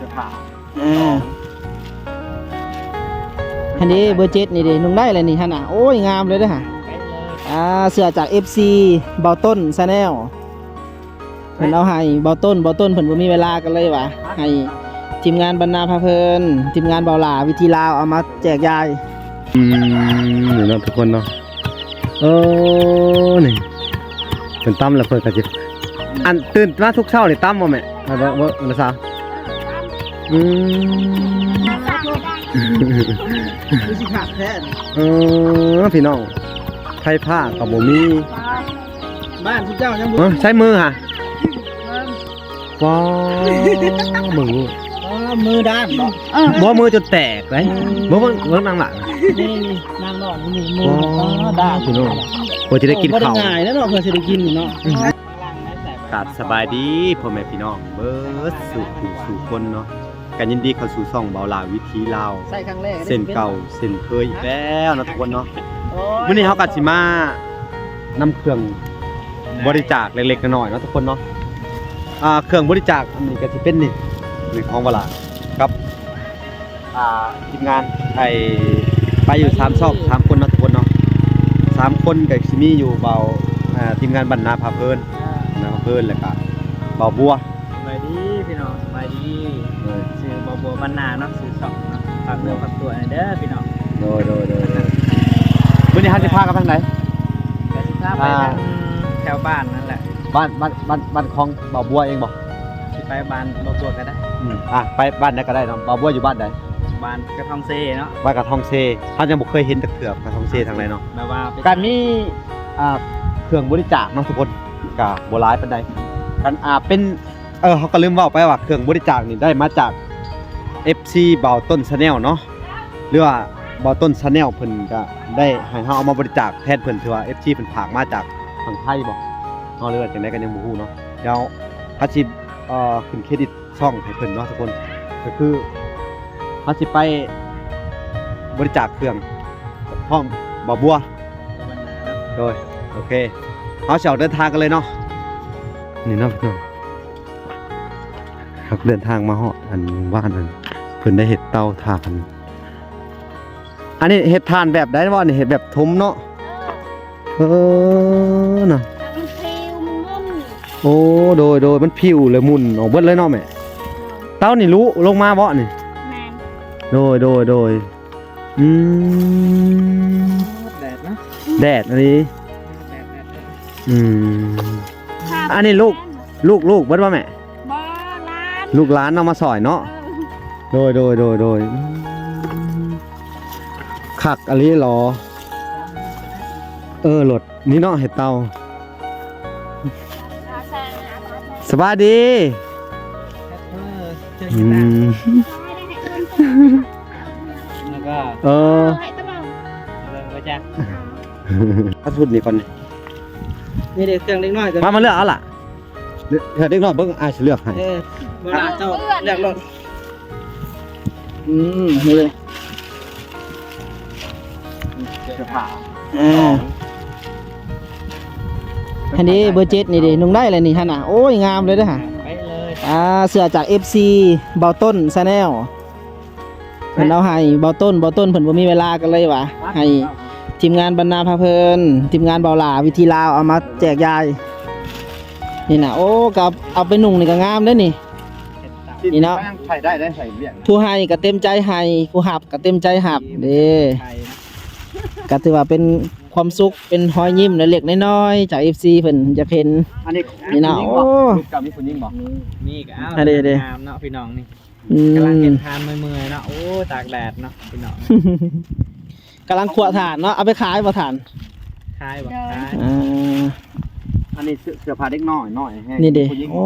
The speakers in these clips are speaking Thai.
สื้อผ้าอ่าอันนี้เบอร์เจ็ดนี่ดินุ่งได้เลยนี่ฮะน่ะโอ้ยงามเลยเด้อฮะไปเลยอ่าเสื้อจาก FC เบาต้นซาแนลเพิ่นเอาให้เบาต้นเบาต้นเพิ่นบ่มีเวลากันเลยวะให้ทีมงานบรรณาพาเพลินทีมงานเบาหลาวิธีลาวเอามาแจกยาย อืมนี่เนาะทุกคนเนาะโอ้นี่เป็นตั้มแล้วเพิ่นก็สิอันตื่นมาทุกเช้านี่ตั้มบ่แม่เอา บ่บ่นะซะอืมคือสิขาดแท้เออพี่น้องไผผ้าก็บ่มีบ้านทุกเจ้ายังบ่เอ้อใช้มือฮะว้าวมึงรู้อ๋อมือด้านบ่บ่มือจนแตกเลยบ่เบิ่งเบิ่งนางหลัง นี่นี่นางนอนนี่มืออ๋ออ๋อด้านพี่น้อง บ่จะได้กินข้าว บ่ได้ง่ายนะเนาะเพื่อสิได้กินนี่เนาะครับสบายดีพ่อแม่พี่น้องเบิร์ดสู่ผู้สู่คนเนาะ กันยินดีเข้าสู่ช่องเบาลาววิธีลาวใส่ครั้งแรกเส้นเก่าเส้นเคยอีกแล้วเนาะทุกคนเนาะโอ้ยวันนี้เฮาก็สิมานำเครื่องบริจาคเล็กๆน้อยๆเนาะทุกคนเนาะอ่าเครื่องบริจาคอันนี้ก็สิเป็นนี่นี่ของเบาลากับอ่าทีมงานไอ้ไปอยู่3ช่อง3คนเนาะทุกคนเนาะสามคนก็สิมีอยู่เบาอ่าทีมงานบรรณาภาเพลินนะภาเพลินแล้วก็เบาบัวสบายดีพี่น้องสบายดีเออชื่อ บัวบัวบรรณาเนาะชื่อสองเนาะฝากเนื้อฝากตัวหน่อยเด้อพี่น้องโดยโดยโดยโดยวันนี้ฮันจะพากันทางไหนกสิพาไปทางแถวบ้านนั่นแหละบ้านบ้านบ้านบ้านคลองบ่าวบัวเองบอกสิไปบ้านบัวบัวก็ได้อืมอะไปบ้านไหนก็ได้เนาะบ่าวบัวอยู่บ้านไหนบ้านกระทองเซเนาะบ้านกระทองเซเขายังบ่เคยเห็นตะเถือบกระทองเซทางไหนเนาะแบบว่าไปการมีอ่าเครื่องบริจาคเนาะทุกคนกะบ่หลายปานใดกันอ่าเป็นเออเขาก็ลืมเว้าไปว่าเครื่องบริจาคนี่ได้มาจาก FC เบาต้น Channel เนาะหรือว่าเบาต้น Channel เพิ่นก็ได้ให้เฮาเอามาบริจาคแทนเพิ่นถือว่า FC เพิ่นฝากมาจากทางไทยบ่เนาะหรือว่าจังได๋ก็ยังบ่ฮู้เนาะเดี๋ยวเฮาสิเอ่อขึ้นเครดิตช่องให้เพิ่นเนาะทุกคนก็คือเฮาสิไปบริจาคเครื่องพร้อมบ่บัวโดยโอเคเฮาสิออกเดินทางกันเลยเนาะนี่เนาะพี่น้องครับเดินทางมาฮอดอันบ้านอัน เพิ่นได้เฮ็ดเตาถ่าน อันนี้เฮ็ดถ่านแบบใดบ่นี่เฮ็ดแบบทุมเนาะเออน่ะมันเพลวมันมุ่นโอ้โดยโดยมันผิวเลยหมุนออกเบิดเลยเนาะแม่เต้านี่รู้ลงมาบ่นี่แมนโดยโดยโดยอืมแดดเนาะแดดอันนี้แดดแดดแดดอืมภาพอันนี้ลูก ลูกลูกเบิดว่าแม่บ่ล้านลูกหลานเอามาสอยเนาะ เออ โดยโดยโดยโดยอืมคักอันนี้เหรอ เออรถนี่เนาะเห็ดเตาอาแซงอาแซงสบายดีเออเจออืกันแล้วมแล้วก็เออให้ตะบังเริ่มก็จะถ้าทุนนี่ก่อนนี่นี่เด็กเครื่องเล็กน้อยกันมามาเลือกเอาล่ะเลือกเลือกเด็กน้อยเบิ่งอายสิเลือกให้เออเวลาเจ้าเรียกรถ อืมนี่เลยเสื้อผ้าอ่าอันนี้เบอร์เจ็ดนี่ดินุ่งได้เลยนี่ฮะน่ะโอ้ยงามเลยเด้อฮะไปเลยอ่าเสื้อจาก FC เบาต้นซาแนลเพิ่นเอาให้เบาต้นเบาต้นเพิ่นบ่มีเวลากันเลยวะให้ทีมงานบรรณาพาเพลินทีมงานเบาหลาวิธีลาวเอามาแจกยายนี่น่ะโอ้กับเอาไปนุ่งนี่ก็งามเด้อนี่ นี่เนาะใส่ได้ได้ใส่เบี้ยผู้ให้ก็เต็มใจให้ผู้หับก็เต็มใจหับเด้ไทยนะก็ถือว่าเป็นความสุขเป็นรอยยิ้มเล็กๆน้อยๆจาก FC เพิ่นจะเห็นอันนี้นี่เนาะผู้หญิงโอ้บ่ลูกกับมีผู้หญิงบ่มีอีกอ้าวอะเดี๋ยวๆงามเนาะพี่น้องนี่อืกำลังมเห็นทานเมื่อยๆเนาะโอ้ตากแดดเนาะพี่น้องกำลังขวถ่านเนาะเอาไปขายบ่ถ่านคายบอกคาย อ่าอันนี้เสื้อเสื้อผ้าเด็กน้อยน้อยแห้งนี่เด้ผู้หญิงโอ้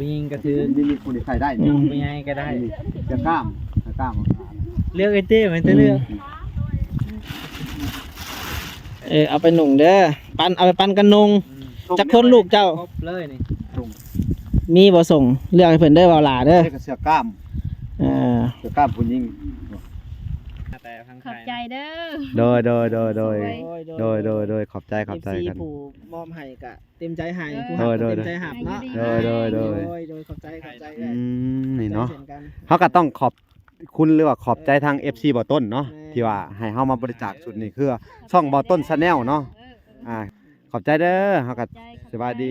ผู้หญิงก็ถือนี่นี่ผู้หญิงใส่ได้อืนี่มผู้ใหญ่ก็ได้ นี่เสื้อกล้ามเสื้อกล้ามเลือกไอ้เต้เหมือนจะเลือกเออเอาไปหนุ่งเด้อปันเอาไปปันกันนุง จักคนลูกเจ้า ครบเลยนี่มีบ่ส่งเลือกให้เพิ่นเด้อเบาหลาเด้อเสื้อเสื้อกล้ามอ่าเสื้อกล้ามผู้หญิงแต่ ทางขอบไทยใจเด้อ โดยโดยโดยโดยสวยโดยโดยโดยขอบใจขอบใจเอฟซีกัน ผู้มอบให้ก็เต็มใจให้เออ ผู้หับโดก็ยโดยเต็มใจหับเนาะโดยโดยโดยโดย โดยขอบใจขอบใจอืมนี่เนาะช่กั เขาก็ต้องขอบคุณหรือว่าขอบใจทาง FC บ่อต้นเนาะแม่ ที่ว่าให้เฮามาบริจาคสุดนี่คือช่องบ่อต้น Channel เนาะอ่าขอบใจเด้อเฮาก็สบายดี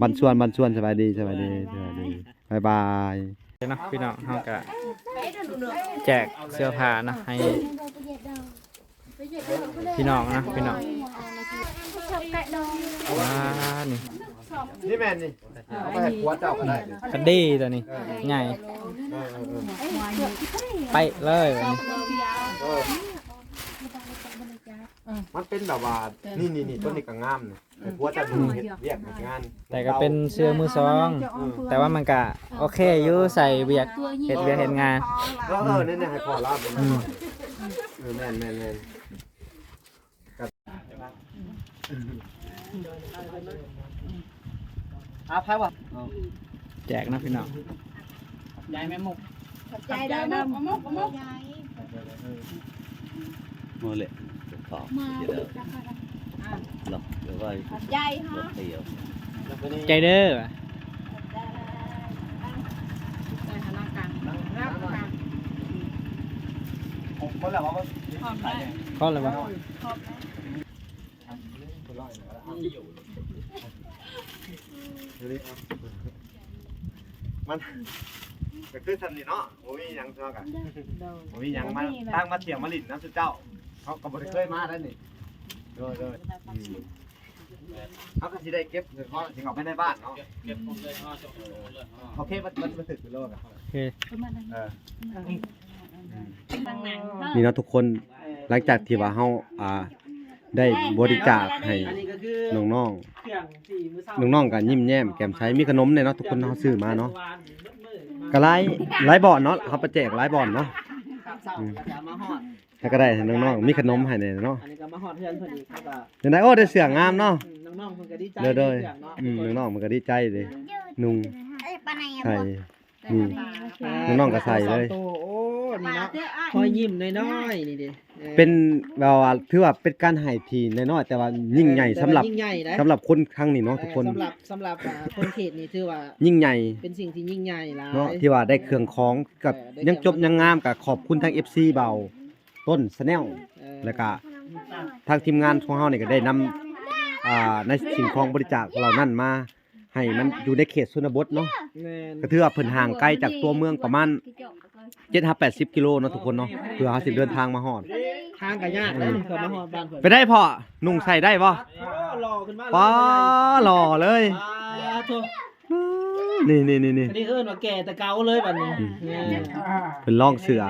บันชวนบันชวนสบายดีสบายดีสบายดีบ๊ายบาย เนาะพี่น้องเฮาก็แจกเสื้อผ้าเนาะให้พี่น้องนะพี่น้องว้านี่นี่แม่นนี่เอาไปให้ผัวเจ้าก็ได้กระดีตัวนี้ใหญ่ไปเลยวันนี้ มันเป็นแบบว่านี่นี่นี่ต้นนี้ก็งามนี่ให้ผัวเจ้าดูเฮ็ดเวียกเฮ็ดงานแต่ก็เป็นเสื้อมือสอง แต่ว่ามันก็โอเคอยู่ใส่เบียกเฮ็ดเบียกเฮ็ดงานเออเออนี่ๆให้พ่อลาบเป็นเออแม่นแม่นแม่นอาภัยวะแจกนะพี่น้องยายแม่มุกใจเด้อมุกมุกมุก mua lệ thọ vậy đó lọc rồi vai ใจฮะ lọc tiểu ใจเด้อคนละว่าก็เลยว่ามันก็คือซั่นนี่เนาะบ่มีหยังเท่ากันบ่มีหยังมาตั้งมาเที่ยวมาลิ้นน้ำสุเจ้า เขาก็บ่ได้เคยมาแล้วนี่โดยโดยอืมเขาก็สิได้เก็บเงินเขาสิเอาไปในบ้านเนาะโอเคมันมันมันถึกอยู่โลกอะโอเคเออหนังหนังนี่เนาะทุกคนหลังจากที่ว่าเฮาอ่า ได้บริจาคให้อันนี้ก็คือน้องเครื่องสี่มือเศร้าๆน้องๆก็ยิ้มแย้มแก้มใสมีขนมเนี่ยเนาะทุกคนเฮาซื้อมาเนาะก็หลายหลายบ่อนเนาะเขาไปแจกหลายบ่อนเนาะครับเศร้าแล้วก็มาฮอด แล้วก็ได้ให้น้องๆมีขนมให้เนี่ยเนาะอันนี้ก็มาฮอดเพื่อนพอดีครับว่าจังได๋โอ้ได้เสื้องามเนาะอืมน้องๆเพิ่นก็ดีใจเด้อเด้อที่รื่องเนาะอืมน้องๆมันก็ดีใจเด้ นุ่ง เอ้ยปาไหนใส่นี่ น้องๆก็ใส่เลยสองตัวโอ้นี่เนาะคอยยิ้มน้อยๆนี่ดิออเป็นแบบว่าถือว่าเป็นการให้ที่น้อยๆแต่ว่ายิ่งใหญ่สำหรับแต่ว่ายิ่งใหญ่นะสำหรับคนครั้งนี้เนาะทุกคนสำหรับสำหรับอ่าคนเขตนี่ถือว่ายิ่งใหญ่เป็นสิ่งที่ยิ่งใหญ่หลาย เนาะที่ว่าได้เครื่องของกับเออได้ยังจบยังงามกับขอบคุณทาง FC เบา ต้นสแนลเออแล้วก็ทางทีมงานของเฮานี่ก็ได้นำอ่าในสิ่งของบริจาคเหล่านั้นมา ให้มันอยู่ในเขตชนบทเนาะแม่นก็ถือว่าเพิ่นห่างไกลจากตัวเมืองประมาณ7-80กิโลเนาะทุกคนเนาะเพื่อเฮาสิเดินทางมาฮอดทางก็ยากเลยก็มาฮอดบ้านเพิ่นไปได้พ่อนุ่งใส่ได้บ่โอ้หล่อขึ้นมาป้าหล่อเลยป้าโถนี่นี่นี่นี่อันนี้เอิ้นว่าแก่แต่เก่าเลยบัดนี้แม่เพิ่นลองเสือ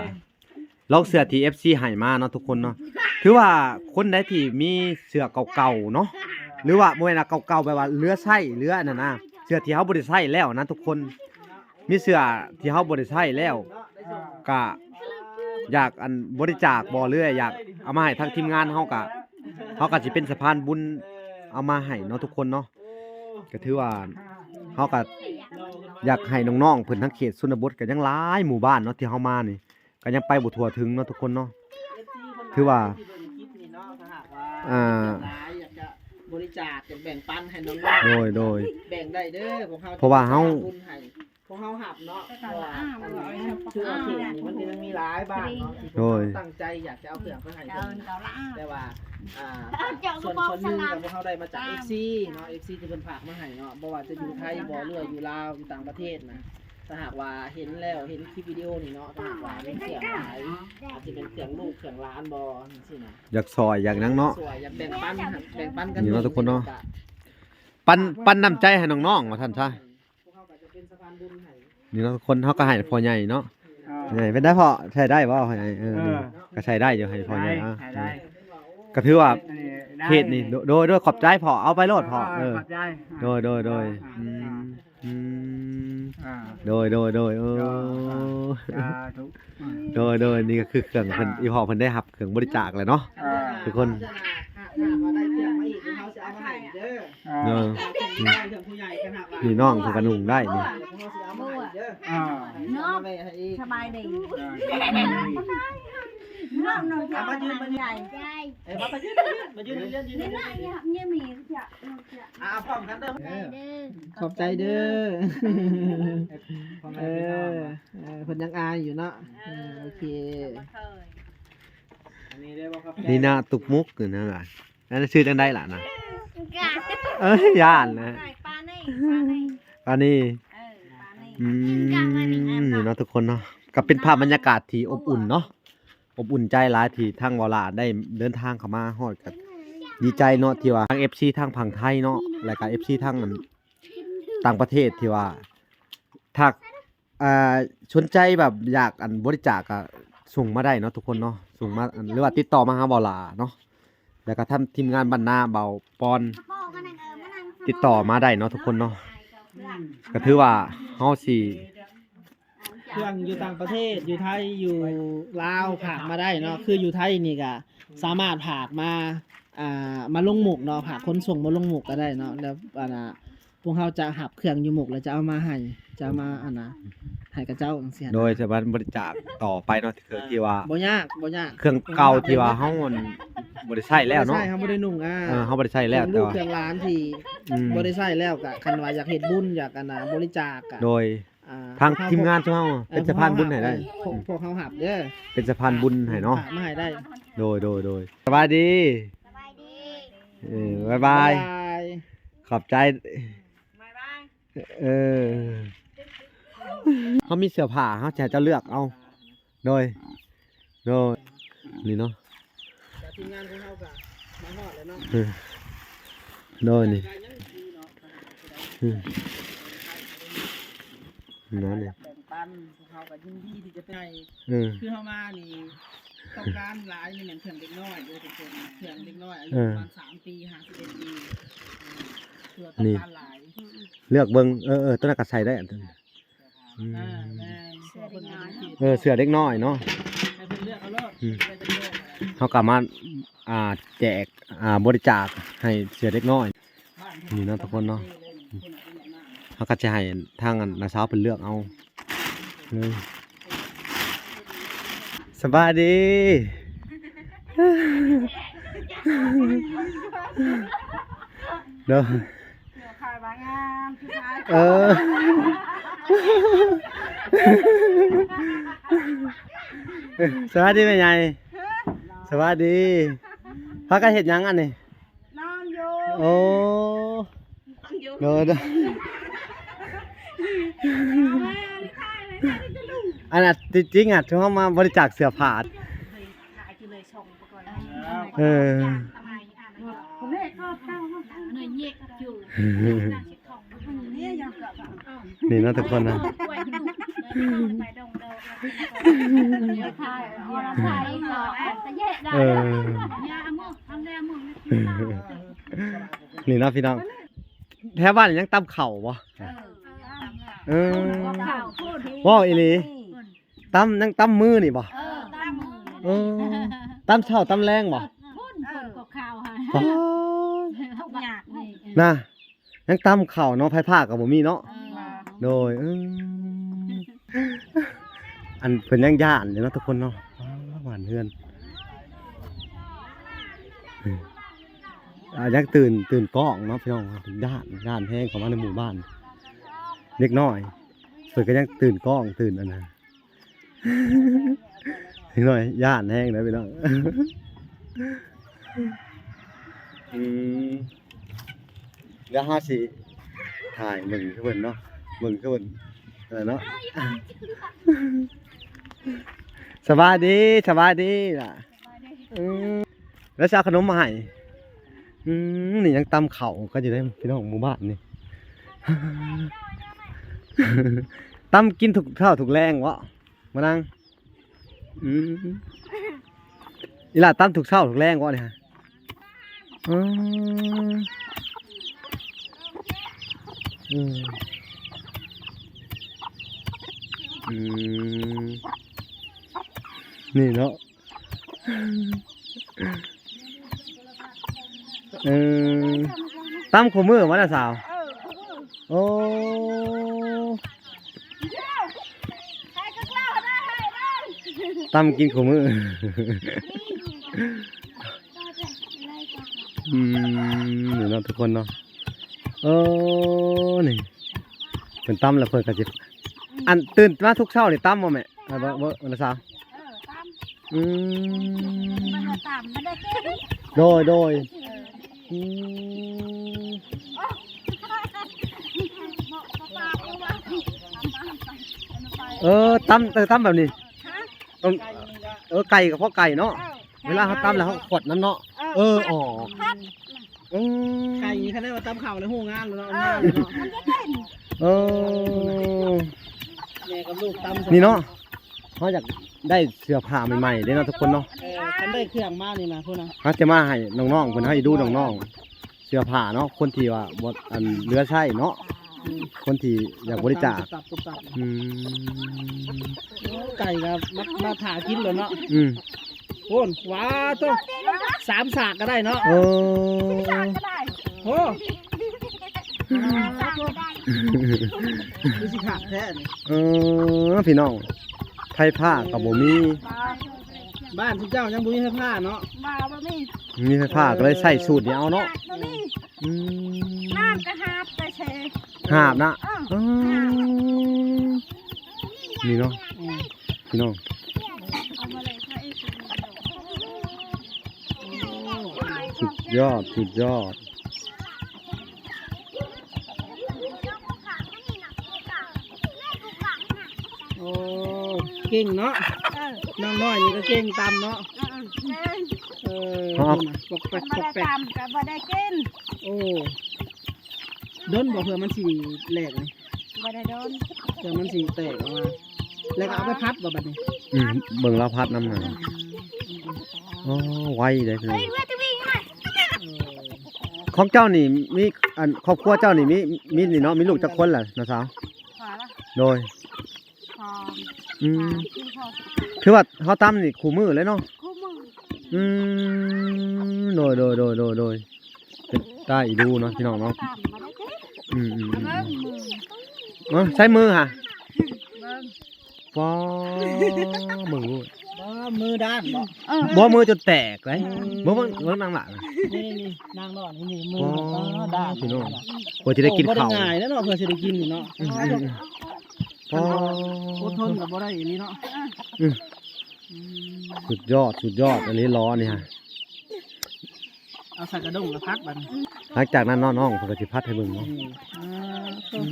ลองเสือที่ FC ให้มาเนาะทุกคนเนาะถือว่าคนใดที่มีเสือเก่าๆเนาะหรือว่าบ่แม่นว่าเก่าๆแบบว่าเหลือใช้เหลืออันนั้นนะเสื้อที่เฮาบ่ได้ใช้แล้วนะทุกคน มีเสื้อที่เฮาบ่ได้ใช้แล้วก็อยากอันบริจาคบ่เรื่อยอยากเอามาให้ทางทีมงานเฮาก็เฮาก็สิเป็นสะพานบุญเอามาให้เนาะทุกคนเนาะก็ถือว่าเฮาก็อยากให้น้องๆเพิ่นทั้งเขตชนบทก็ยังหลายหมู่บ้านเนาะที่เฮามานี่ ก็ยังไปบ่ทั่วถึงเนาะทุกคนเนาะ ถือว่าอ่าอยากจะบริจาคอยากแบ่งปันให้น้องโดยโดย ๆแบ่งได้เด้อของเฮาเพราะว่าเฮา บุญให้ของเฮาหับเนาะเพราะว่าอันนี้คือว่าเขตนี่มันก็ยังมีหลายบ้านเนาะที่โดยตั้งใจอยากจะเอาเครื่องไปให้เดิเพิ่นนเก่าละแต่ว่าอ่าเจ้าส่ก็วนบอกส่วนหสนึงนามกับพวกเขาได้มาจาก FC เนาะ FC ที่เพิ่นฝากมาให้เนาะบ่ว่าจะอยู่ไทยบ่เรืออยู่ลาวอยู่ต่างประเทศนะ ถ้าหากว่าเห็นแล้วเห็นคลิปวิดีโอนี่เนาะถ้าหากว่าเป็นเครื่องหลายอาจจะเป็นเครื่องลูกเครื่องหลานบ่จังซี่นะอยากซอยอยากหยังเนาะ สวยอยากแบ่งปันครับแบ่งปันกันนี่เนาะทุกคนเนาะ ปันปันน้ำใจให้น้องๆว่าท่านซะพวกเขาก็จะเป็นสะพานบุญให้นี่เนาะทุกคนเฮาก็ให้พ่อใหญ่เนาะใหญ่เป็นได้พ่อใช้ได้บ่พ่อใหญ่เออนี่ก็ใช้ได้อยู่ให้พ่อใหญ่อะได้ ก็ถือว่าอันนี้ได้เขตนี่โดโดยโดยขอบใจพ่อเอาไปโลดพ่อเออ ขอบใจโดยโดยโดยอืม อืมอ่าโดยโดยโดยเออสาธุโดยโดยนี่ก็คือเครื่องเพิ่นอีพ่อเพิ่นได้รับเครื่องบริจาคเลยเนาะ อ่า ทุกคน ถ้าหากว่าได้เครื่องมาอีกเดี๋ยวเขาจะเอามาให้เด้ออ่าเออเครื่องผู้ใหญ่ขนาดว่านี่น้องเพิ่นก็นุ่งได้นี่ เดี๋ยวเขาจะเอามาให้เด้ออ่าเนาะไปให้อีกสบายดีอ่า น้องน้องจะมายืนใหญ่ใจเอ้ยมาไปยืนมายืนมายืนยืนยืนยืนนี่นะเนี่ยเนี่ยมีจะจะอ่าพร้อมกันเด้อเด้อขอบใจเด้อพ่อเอแม่พี่น้องอเออเพิ่นยังอายอยู่เนาะเออโอเคอันนี้ได้บ่ครับนี่นาตุกมุกอยู่นั่นล่ะนั่นชื่อจังได้ล่ะนะเอ้ยย่านนะปลาในปลาในอันนี้เออปลาในอืมนี่เนาะทุกคนเนาะก็เป็นภาพบรรยากาศที่อบอุ่นเนาะ อบอุ่นใจหลายที่ทางวอลาได้เดินทางเข้ามาฮอดกับดีใจเนาะที่ว่าทาง FC ทางฝั่งไทยเนาะแล้วก็ FC ทางอันต่างประเทศที่ว่าถ้าอ่าสนใจแบบอยากอันบริจาคก็ส่งมาได้เนาะทุกคนเนาะส่งมาอันหรือว่าติดต่อมาหาวอลาเนาะแล้วก็ทำทีมงานบรรณาเบาปอนติดต่อมาได้เนาะทุกคนเนาะก็ถือว่าเฮาสิ เครื่องอยู่ต่างประเทศอยู่ไทยอยู่ลาวผากมาได้เนาะคืออยู่ไทยนี่ก็สามารถผากมาอ่ามาลงหมกเนาะผากคนส่งมาลงหมกก็ได้เนาะแล้วอันน่ะพวกเขาจะหับเครื่องอยู่หมกแล้วจะเอามาให้จะเอามาอันน่ะให้กับเจ้าจังซี่นะโดยจะมาบริจาคต่อไปเนาะเครื่องที่ว่า บ่ยากบ่ยากเครื่องเก่าที่ว่าเฮามันบ่ได้ใช้แล้วเนาะใช่ครับบ่ได้นุ่งอ่าเออเฮาบ่ได้ใช้แล้วเคแต่รื่องลูกว่าเครื่องร้านที่อืมบ่ได้ใช้แล้วก็คันว่าอยากเฮ็ดบุญอยากอันน่ะบริจาคก็โดยอ่า ทางพวกเขทีมงานเจ้าเฮาออเป็นสะพานบุญให้ได้ พวกพวกเขาหับเด้อเป็นสะพานบุญให้เนาะ ฝกมาให้ได้โดยโดยโดยสบายดีสบายดีเออบ๊ายบาย ยขอบใจบายบาย เออเขามีเสื้อผ้าเขาจะให้เจ้าเลือกเอา โดย โดย นี่เนาะแต่ทีมงานของเขาก็มาฮอดแล้วเนาะเออโดยนี่ อืม นั่นนี่แบ่งปันพวกเขาก็ยินดีที่จะไปให้เออ คือเฮามานี่ต้องการหลายนี่เหมือนเครื่องเด็กน้อยเด้อทุกคนเครื่องเด็กน้อยอายุเออประมาณ3ปี51ปีเพื่อต้องการหลายเลือกเบิ่งเออเออต้นนนก็ใส่ได้อันนั้น อืม อ่าแม่นเสื้อเด็กน้อยเออเสื้อเด็กน้อยเนาะ ให้เพิ่นเลือกเอาโลดอืมได้เป็นโลดเขากลับมาอ่าแจกอ่าบริจาคให้เสื้อเด็กน้อย บ้านนี่เนาะทุกคนเนาะคนเเขาก็จะให้ทางอันนาสาวเป็นเลือกเอาเลยสบายดีเด้อขายบางงามพี่ชายเออสวัสดีแม่ใหญ่สวัสดีพักกันเห็ดหยังอันนี้นอนอยู่โอ้เด้อเด้อ อันน่ะจริงๆอะที่เขามาบริจาคเสื้อผ้าขายที่เลยชงไปก่อนเออผมเล่ก็เต้าเนยเยกอยู่เนี่ยยังเกิดนี่เนาะทุกคนนะป่วยหนุ่มไปดงเดิมเดี๋ยวทายเดี๋ยวทายก่อนจะแยกได้เออยาหมกทำแดงหมกนี่เนาะพี่น้องแถวบ้านยังตำเข่าวบ่ เออข่าวพูดว้าวอีหลีตำยังตำมือนี่บ่เออตั้งมือเออตำเช้าตำแรงบ่พ่นคนกับข่าวฮะป๊าดทุกอย่างนี่น่ะยังตำเข่าวเนาะไผผ้าก็บ่มีเนาะโดยเอออันเพิ่นยังย่านอยู่เนาะทุกคนเนาะอ้าวหวานเฮือนอืมอ่ายังตื่นตื่นกล้องเนาะพี่น้องครับย่านย่านแห้งเข้ามาในหมู่บ้าน เล็กน้อยเพิ่นก็ยังตื่นกล้องตื่นอันนะเล็กน้อยย่านแห้งนะพี่น้องอืมเดี๋ยวห้าสิถ่ายมึงคือเพิ่นเนาะมึงคือเพิ่นอะไรเนาะสบายดีสบายดีล่ะแล้วจะเอาขนมมาให้อืมนี่ยังตำเข่าก็จะได้พี่น้องหมู่บ้านนี่ ตำกินถูกเท่าถูกแรงวะมานั่งอืมอีหล่ะตำถูกเท่าถูกแรงวะเนี่ยฮะอืมอืมอืมนี่เนาะเออตำขมือมาแล้วสาว โอ้ ตำกินขมืออืมเดี๋ยวเนาะทุกคนเนาะโอ้นี่เป็นตำแล้วเพิ่นก็สิอันตื่นมาทุกเช้านี่ตำบ่แม่อ่าบ่บ่บ่นะสาวเออตามอืมันมก็ตามมันได้แค่นี้โดยโดยเอออืมเหมาะกับปากเอาไว้ตามไปไปเออตำเออตำแบบนี้ฮะ ต้องเออไก่กับพ่อไก่เนาะเออเวลาเขาตำแล้วเขาขดน้ำเนาะเอออ๋อพัดอืมไก่คะแนนว่าตำข่าวในหูงานแล้วเนาะเออมันจะเป็นเออแม่กับลูกตำนี่เนาะเขาอยากได้เสื้อผ้าใหม่ๆเด้เนาะทุกคนเนาะเออคันได้เครื่องมานี่นะพุ่นนะเขาจะมาให้น้องๆเพิ่นให้ดูน้องๆเสื้อผ้าเนาะคนที่ว่าบ่อันเหลือใช้เนาะ คนที่อยากบริจาคตับตุบตับอืมไก่กับมามาถ่ากินเลยเนาะอืมโอ้นว้าตัวสามสากก็ได้เนาะเออก็ได้โอ้สั่งก็ได้ดูสิขาดแท้นี่เออพี่น้องไผผ้ากับบ่มีบ้านทุกเจ้ายังบุญให้ผ้าเนาะมาบ่มีมีไผผ้าก็เลยใส่สูตรนี้เอาเนาะบ่มีอืมน้ำก็หาบแต่เช หาบนะอ้าวอืมนี่เนาะอืมพี่น้องเอามาเลยค่ะไอ้สิสุดยอดสุดยอดโอ้เก่งเนาะเออน้องน้อยนี่ก็เก่งตำเนาะเออเออเออปกแปกบ่ปกได้แปกตามก็บ่ได้กินโอ้ ดนบอกเผื่อมันสีแหลกนี่บ่ได้โดนเผื่อมันสีแตกออกมา แล้วก็เอาไปพัดบ่บัดนี้อืมเบิ่งเราพัดน้ำหนาอ๋อไวเลยพี่น้องเฮ้ยว่าจะวิ่งมาเออของเจ้านี่มีอันครอบครัวเจ้านี่มีมีนี่เนาะมีลูกจักคนล่ะนะสาวขอละโดยขออืมคือขอคือว่าเฮาตำนี่คู่มือเลยเนาะคู่มืออืมโดยโดยโดยโดยโดยเป็นได้ดูเนาะพี่น้องเนาะตามบ่ได้กิน อืมอืมอืมเบิ่งมือเอ้าใช้มือค่ะเบิ่งป้อมึงรู้บ่มือด้านบ่เออบ่มือจนแตกเลยบ่เบิ่งเบิ่งนางหลังนี่นี่นางนอนนี่มืออ๋อบ่ด้านพี่น้อง กว่าจะได้กินข้าวโอ้บ่ได้ง่ายนะเนาะเพื่อสิได้กินนี่เนาะอืมอืมอืมป้ออดทนกับบ่ได้อีนี่เนาะอืมอืม สุดยอดสุดยอดอันนี้ล้อนี่ฮะ เอาใส่กระด้งแล้วพักบัดนี้หลังจากนั้นน้องๆเพิ่นก็สิพัดให้เบิ่งเนาะนี่อ่าตัว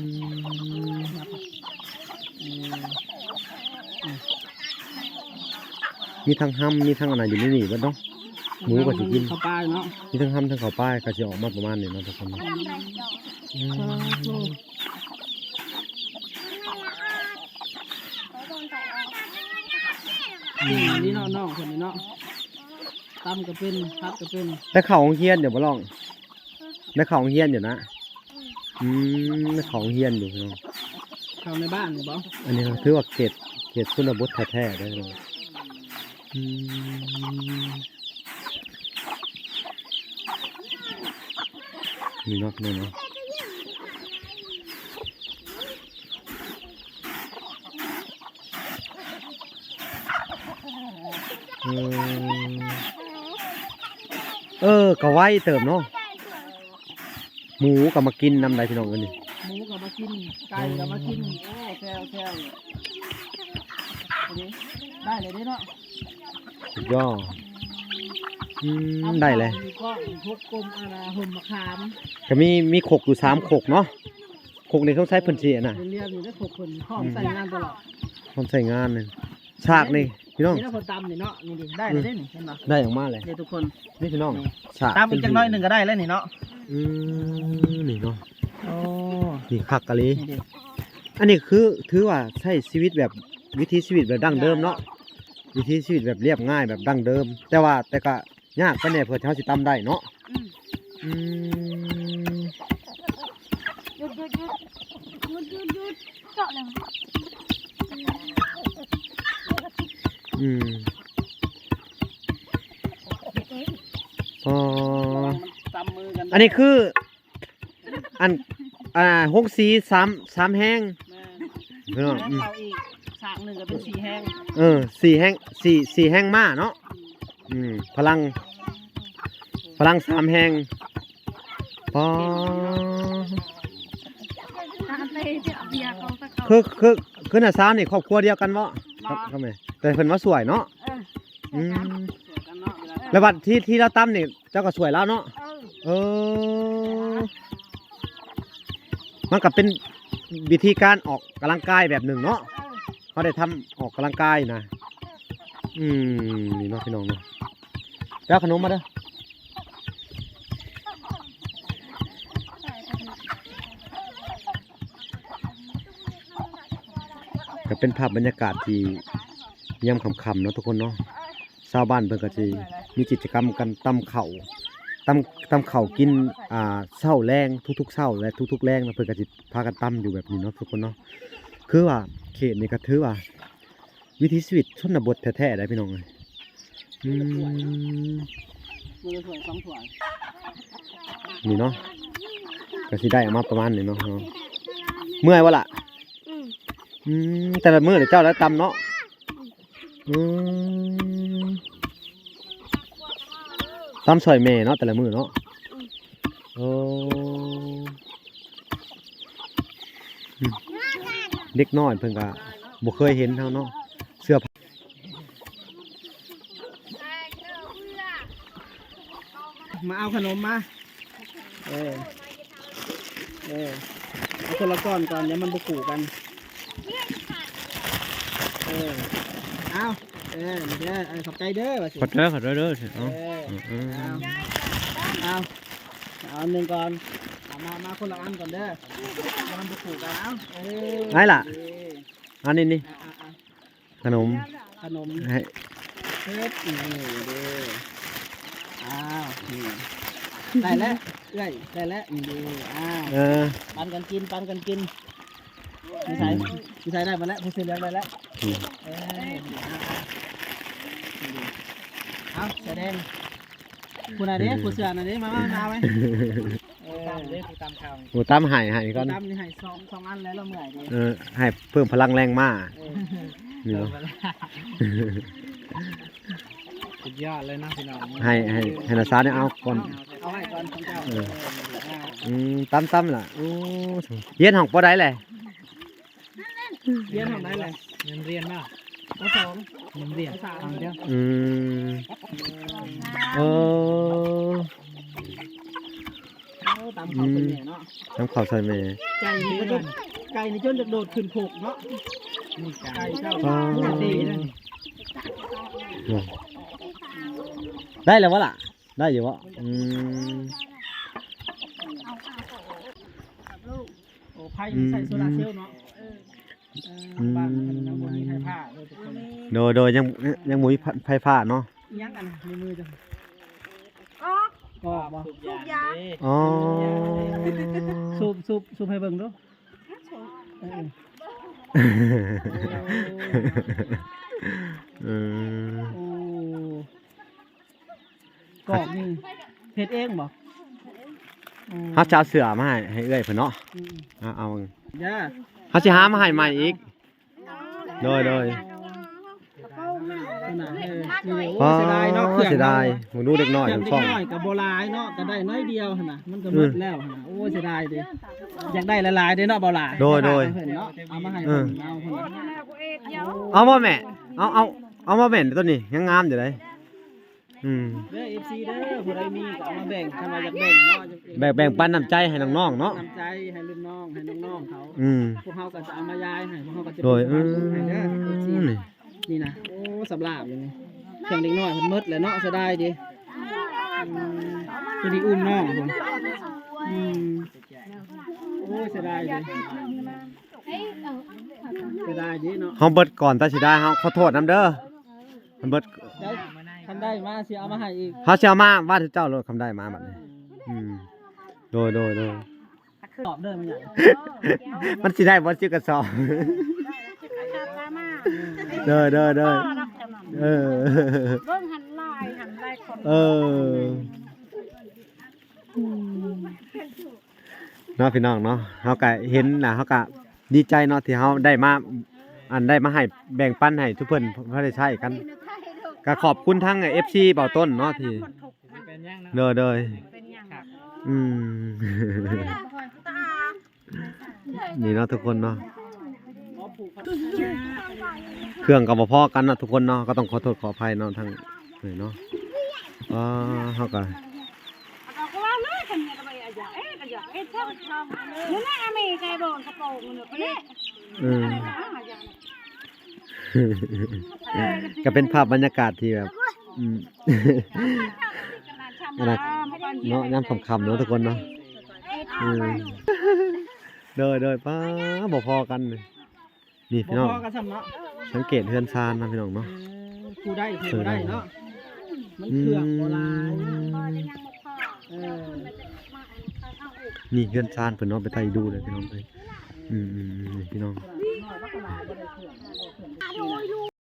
อืมอืมมีทั้งห้ำมีทั้งอะไรอยู่ในนี่เบิดเนาะ หมูก็สิกิน เข้าไปเนาะมีทั้งห้ำทั้งข้าวป้ายก็สิออกมาประมาณนี้เนาะทุกคนเนาะอืมอืมนี่เนาะน้องคนนี้เนาะ ตำก็เป็นพัดก็เป็นได้เข้าโรงเรียนเดี๋ยวบ่ลองได้เข้าโรงเรียนอยู่นะอืมได้เข้าโรงเรียนอยู่พี่น้องเข้าในบ้านนี่บ่อันนี้ก็ถือว่าเกรดเกรดคุณบุตรแท้ๆได้เลยอืมนี่เนาะนี่เนาะเออ เออก็ไว้เติมเนาะหมูก็มากินนำได้พี่น้องกันนี่หมูก็มากินไก่ก็มากินโอ้แซวแซวอันนี้ได้เลยเด้เนาะสุดยอดอืมได้เลยมีก็พกกลมอาณาหุ่นมะขามก็มีมีขกอยู่สามขกเนาะขกนี่ต้องใช้พื้นที่อะนะเรียนอยู่ได้ขกคนพร้อมใส่งานตลอดต้องใช้งานเลยฉากนี่พี่น้อง นี่ถ้าคนตำนี่เนาะนี่ดิได้เลยเด้นี่เห็นปะได้อย่างมากเลยเดี๋ยวทุกคนนี่พี่น้องฉากตำอีกจังน้อยหนึ่งก็ได้แล้วนี่เนาะอืมนี่เนาะ โอ้นี่คักกะลีนี่ดิอันนี้คือถือว่าใช้ชีวิตแบบวิถีชีวิตแบบดั้งเดิมเนาะ วิถีชีวิตแบบเรียบง่ายแบบดั้งเดิม แต่ว่าแต่ก็ยากปานเนี่ยเพื่อที่เขาสิตำได้เนาะอืมอืมหยุดหยุดหยุดหยุดหยุดหยุดเจาะเลย อืมอ๋อตำมือกันอันนี้คือ อัน อ่าหกสีสามสามแห้งแม่พี่น้องแล้วอืมเอาอีกฉากหนึ่งก็เป็นสีแห้งเออสี่แห้งสี่สี่แห้งมาเนาะอืมพลัง พลังสามแห้งปอตามไปเดี๋ยวเบียร์เขาไปเขาคือคือคือน่ะสาวนี่ครอบครัวเดียวกันบ่ ครับครับแม่แต่เพิ่นว่าสวยเนาะเอออืมกันเนาะเวลาแล้วบัดที่ที่เราตำนี่เจ้าก็สวยแล้วเนาะ เออเออ มันก็เป็นวิธีการออกกำลังกายแบบหนึ่งเนาะเออเขาได้ทำออกกำลังกายนะ อืมนี่เนาะพี่น้องเนาะไปเอาขนมมาเด้อ เป็นภาพบรรยากาศที่ย่ำคำๆเนาะทุกคนเนาะชาวบ้านเพิ่นก็สิมีกิจกรรมกันตำเข่าวตำตำเข่ากินอ่าเช้าแรงทุกๆเช้าและทุกๆแรงนะเพิ่นก็สิพากันตำอยู่แบบนี้เนาะทุกคนเนาะคือว่าเขตนี่ก็ถือว่า วิถีชีวิตชนบทแท้ๆได้พี่น้องเลยอืมมือสวยสองถ้วยนี่เนาะก็สิได้ออกมาประมาณนี้เนาะเมื่อยวะล่ะ อืมแต่ละมือเดี๋ยวเจ้าแล้วตำเนาะอืมตำซอยแม่เนาะแต่ละมือเนาะโอ้เด็กน้อยเพิ่นก็บ่เคยเห็นเฮาเนาะเสื้อผ้ามาเอาขนมมา เออ เออเอาคนละก้อนก่อนเดี๋ยวมันบุกูกัน เออเอาเออนี่เด้อเออขอบใจเด้อว่าสิขอเด้อขอเด้อเด้อเอเนาะออืมเอาเอาอันหนึ่งก่อนเอามามาคนละอันก่อนเด้อเดี๋ยวมันบุกูกันเอาเออได้ล่ะเอออันนี้นี่อะอะอะขนมขนมให้เพชรนี่เด้ออ้าวนี่ได้แล้วเอ้ยได้แล้วนี่ดูอ้าว เออปันกันกินปันกันกิน พี่ชายพี่ชายได้มาแล้วพี่เสือเหลืองได้แล้วอืมเออเอาแสดงคุณอะไรเนี่ยคุณเสืออะไรเนี่ยมามามาไหมเออตามเลยกูตามข่าวหมูตามให้ให้ก่อนตามนี่ให้สองสองอันแล้วเราเมื่อยดีเออให้เพิ่มพลังแรงมาเออนี่เนาะสุดยอดเลยนะพี่น้องให้ให้ให้นาซาเนี่ยเอาก่อน เอาให้ก่อนของเจ้าเออเอออืมตามตามล่ะโอ้เย็นห้องบ่ได้เลย เรียนของไหนเลยเงินเรียนมากข้อสองเงินเรียนทางเดียวอืมเออโอ้ตามเขาเป็นเนี่ยเนาะน้ำข้าวใส่แม่ไก่นี่ก็ต้องไก่นี่จนจะโดดขึ้นโขกเนาะนี่กาไก่รเจ้าอ๋อดีนะได้แล้ววะล่ะ ได้อยู่วะอืมโอ้ไพ่ใส่โซลาร์เซลล์เนาะเออเออ บ้านมันยังบ่มีไฟผ้าเลยทุกคนโดยโดยยังยังบ่มีไฟฟ้าเนาะอิหยังกันในมือจังออก ก็บ่ทุกอย่างเด้อ๋อสูบสูบสูบให้เบิ่งดูเอออืมโอ้กรอบนี่เฮ็ดเองบ่อืมเขาจะเอาเสือมาให้ให้เอื้อยเพิ่นเนาะอืม เอาเอาเด้อ เขาสิหามาให้ใหม่อีกโดยโดยขนาดเออนี่โอ้อ๋อเสียดายเนาะเครื่องเสียดายมึงดูเด็กน้อยเครื่ทั้องงเด็ช่อกงน้อยกับโบราณเนาะก็ได้น้อยเดียวหั่นน่ะมันก็หมดอืมแล้วหั่นน่ะโอ้เสียดายเด้อยากได้หลายๆเด้เนาะบ่ล่ะโดยโดยเพิ่นเนาะเอามาให้เอเพิ่อนเอาเพิ่นน่ะเอามาแม่เอาเอาเอามาแม่นตัวนี้ยังงามอยู่เลย อืมเด้อ FC เด้อผู้ใดมีก็เอามาแบ่งคันว่าอยากแบ่งเนาะแบ่งแบ่งปันน้ำใจให้น้องๆเนาะ น้ำใจให้รุ่นน้องให้น้องๆเขา อืม พวกเขาก็จะเอามายายให้พวกเขาก็จะโดยอืให้เด้อ FC มนี่นี่นะโอ้สำลาบเลยนี่เครื่องเด็กน้อยเพิ่นหมดแล้วเนาะเสียดายดิอืมตัวนี้อุ้มน้องผมอืมโอ้ยเสียดายดิเสียดายดิเนาะเฮาเบิดก่อนตัดสิได้เฮาขอโทษนํเด้อมันเบิดได้คัน ได้มาสิเอามาให้อีกเฮาสิเอามาว่าเจ้ารถคำได้มาบัดนี้อืมโดยโดยโดยตอบเด้อมันใหญ่มันสิได้บ่สิกระสอบเด้อเด้อเด้อเออเบิ่งหันลายหันลายคนเออเนาะพี่น้องเนาะเฮาก็เห็นน่ะเฮาก็ดีใจเนาะที่เฮาได้มาอันได้มาให้แบ่งปันให้ทุกเพิ่นเพื่อได้ใช้กัน ก็ขอบคุณทั้ง FC เบาต้นเนาะที่เป็นยังนะเด้อเด้อเป็นหยังอืมนี่เนาะทุกคนเนาะหมอปูเครื่องก็บ่พอกันนะทุกคนเนาะก็ต้องขอโทษขออภัยเนาะทั้งเอ้ยเนาะอ่าเฮาก็เอาก็ว่าเลยคนเนี่ยก็ไปอะอย่าเอ๊ะ ก็อย่าเอ๊ะเท่าเท่าเนี่ยนะอเมริกาโดนกระโปรงเนี่ยไปเลยอืมอ่าอย่าก็เป็นภาพบรรยากาศที่แบบอืมเนาะยามค่ำๆเนาะทุกคนเนาะอืมเด้อเด้อป้าบ่พอกันเลยนี่พี่น้องบ่พอกันซ้ำเนาะสังเกตเฮือนซานนะพี่น้องเนาะ กูได้กูบ่ได้เนาะ มันเครื่องโบราณเออนี่เฮือนซานเพิ่นเนาะไปไต่ดูเลยพี่น้องเอ้ยอืมๆๆนี่พี่น้อง ดูดู